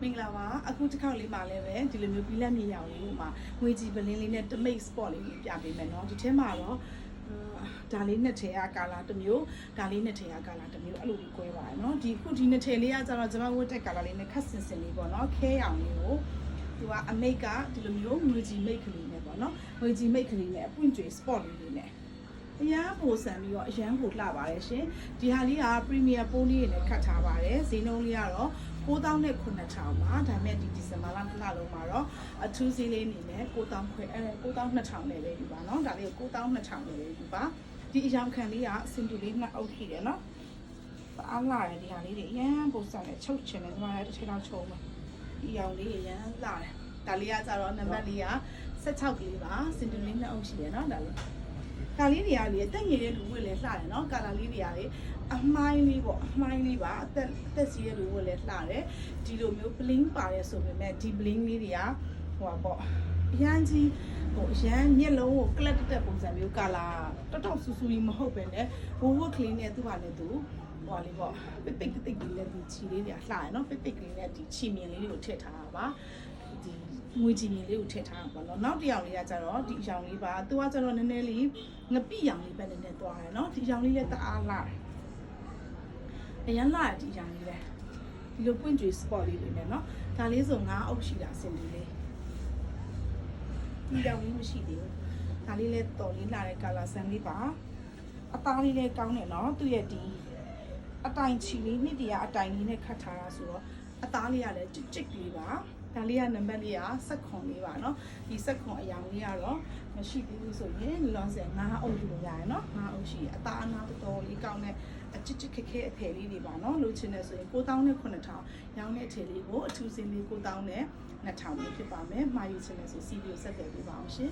မင်္ဂလာပါအခုတစ်ခေါက်လေးမှာလည်းပဲဒီလိုမျိုးပြီးလက်မြေရောင်လေးဟိုမှာငွေကြီးပလင်းလေးနဲ့တမိတ် spot လေးကိုပြပေးမယ်เนาะဒီထဲမှာတော့အာဒါလေးနှစ်ထည်ကကာလာတစ်မျိုးဒါလေးနှစ်ထည်ကကာလာတစ်မျိုးအဲ့လိုလေး꿰ပါတယ်เนาะဒီခုဒီနှစ်ထည်လေးကကျတော့ကျွန်မဝတ်တဲ့ကာလာလေးနဲ့ခက်စင်စင်လေးပေါ့เนาะခဲရောင်လေးကိုသူကအမိတ်ကဒီလိုမျိုးငွေကြီးမိတ်ကလေးနဲ့ပေါ့เนาะငွေကြီးမိတ်ကလေးနဲ့အပွင့်ကျွေ spot လေးလေးနဲ့ တရားပိုဆန်ပြီးတော့အရန်ကိုလှပါတယ်ရှင်ဒီဟာလေးက Premier ပိုးလေးနဲ့ခတ်ထားပါတယ်ဈေးနှုန်းလေးကတော့9000နဲ့9000ပါဒါမဲ့ဒီဒီဇင်ဘာလတစ်လလုံးမှာတော့အထူးဈေးလေးနေနဲ့9000ခွဲအဲ9200နဲ့ပဲယူပါနော်ဒါလေးကို9200နဲ့ပဲယူပါဒီအရောင်ခံလေးကအစင်တူလေးနှစ်အုပ်ရှိတယ်နော်အားလာတယ်ဒီဟာလေးတွေအရန်ပုံစံနဲ့ချုပ်ချင်တယ်ဒီမှာလည်းတစ်ထည်လောက်ချုပ်မယ်ဒီအောင်လေးအရန်လာတယ်ဒါလေးကကြတော့နံပါတ်လေးက16ကလေးပါစင်တူလေးနှစ်အုပ်ရှိတယ်နော်ဒါလေး ကာလေးတွေကလေအသက်ငယ်တဲ့လူဝတ်လဲလှတယ်နော်ကာလာလေးတွေကလေအမိုင်းလေးပေါ့အမိုင်းလေးပါအသက်အသက်ကြီးတဲ့လူဝတ်လဲလှတယ်ဒီလိုမျိုး bling ပါတယ်ဆိုပေမဲ့ဒီ bling လေးတွေကဟိုပါပေါ့အရန်ကြီးဟိုအရန်မျက်လုံးကိုကလပ်တက်တက်ပုံစံမျိုးကာလာတော်တော်ဆူဆူကြီးမဟုတ်ပဲねဘိုးဘကလေးနဲ့သူ့ဟာနဲ့သူဟိုလေးပေါ့ပိတ်ပိတ်တိတ်လေးနဲ့ဒီချီလေးတွေလှရနော်ပိတ်ပိတ်ကလေးနဲ့ဒီချီမြင်လေးတွေကိုထည့်ထားတာပါ ဒီငွေကြည်မြင်လေးကိုထည့်ထားတာပေါ့နော်နောက်တစ်ယောက်လေးကကြတော့ဒီအရောင်လေးပါသူကကြတော့နည်းနည်းလေးငပိရောင်လေးပဲနည်းနည်းသွားတယ်နော်ဒီအရောင်လေးလည်းတအားလာတယ်အရန်လာတယ်ဒီအရောင်လေးလည်းဒီလိုပွင့်ကြွေ spot လေးတွေနဲ့နော်ဒါလေးဆို9အုပ်ရှိတာစင်ဒီလေးဒီရောင်လေးမရှိသေးဘူးဒါလေးလည်းတော်လေးလာတဲ့ color ဆန်လေးပါအသားလေးလည်းကောင်းတယ်နော်သူ့ရဲ့ဒီအတိုင်ချီလေးနှစ်တရာအတိုင်လေးနဲ့ခတ်ထားတာဆိုတော့ အသားလေးကလည်းကြစ်ကြစ်လေးပါဒါလေးကနံပါတ်လေးကဆက်ခွန်လေးပါနော်ဒီဆက်ခွန်အယောင်လေးကတော့မရှိသေးဘူးဆိုရင်လွန်ဆယ်ငါးအုပ်ယူလို့ရတယ်နော်ငါးအုပ်ရှိအသားအနာတော်တော်လေးကောင်းတဲ့အချစ်ချစ်ခက်ခဲအထည်လေးတွေပါနော်လိုချင်တယ်ဆိုရင်9000နဲ့9000ရောင်းတဲ့အထည်လေးကိုအထူးစင်းလေး9000နဲ့2000ပဲဖြစ်ပါမယ်မှာယူချင်တယ်ဆိုစီဗီကိုဆက်သွယ်ပေးပါအောင်ရှင်